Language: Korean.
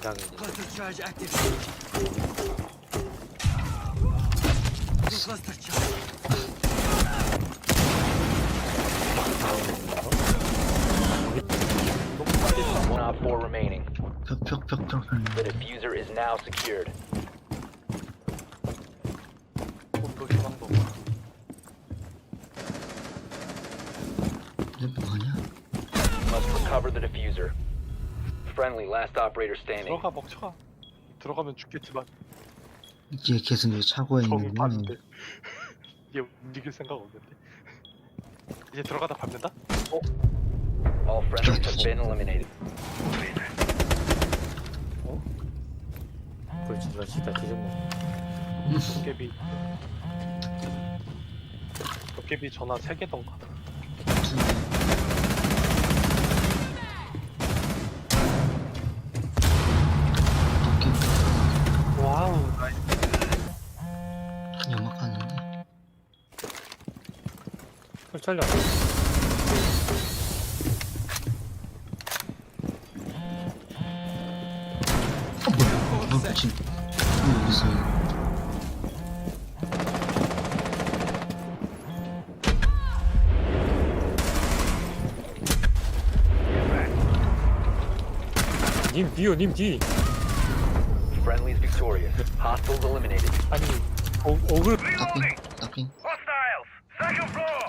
장인이. Cluster charge active. Cluster charge. One op four remaining. 벽벽벽벽 The diffuser is now secured. 또 희망도. 이게 뭐하냐? Must recover the diffuser. Friendly, last operator standing. 들어가 멍청아. 들어가면 죽겠지만 이제 계속 여기 차고에 정이 있는데 봤는데 얘 움직일 생각 없는데. 이제 들어가다 밟는다? All friendlies have been eliminated. 그렇지 그렇지 다 뒤졌네 도깨비. 도깨비 전화 3개던가. 어 뭐야 뭘 붙인 어 어디서 님 뒤요 님 뒤 Friendlies victorious. Hostiles eliminated. 아니 어, 어글 따핑 따핑 Hostiles! Second floor!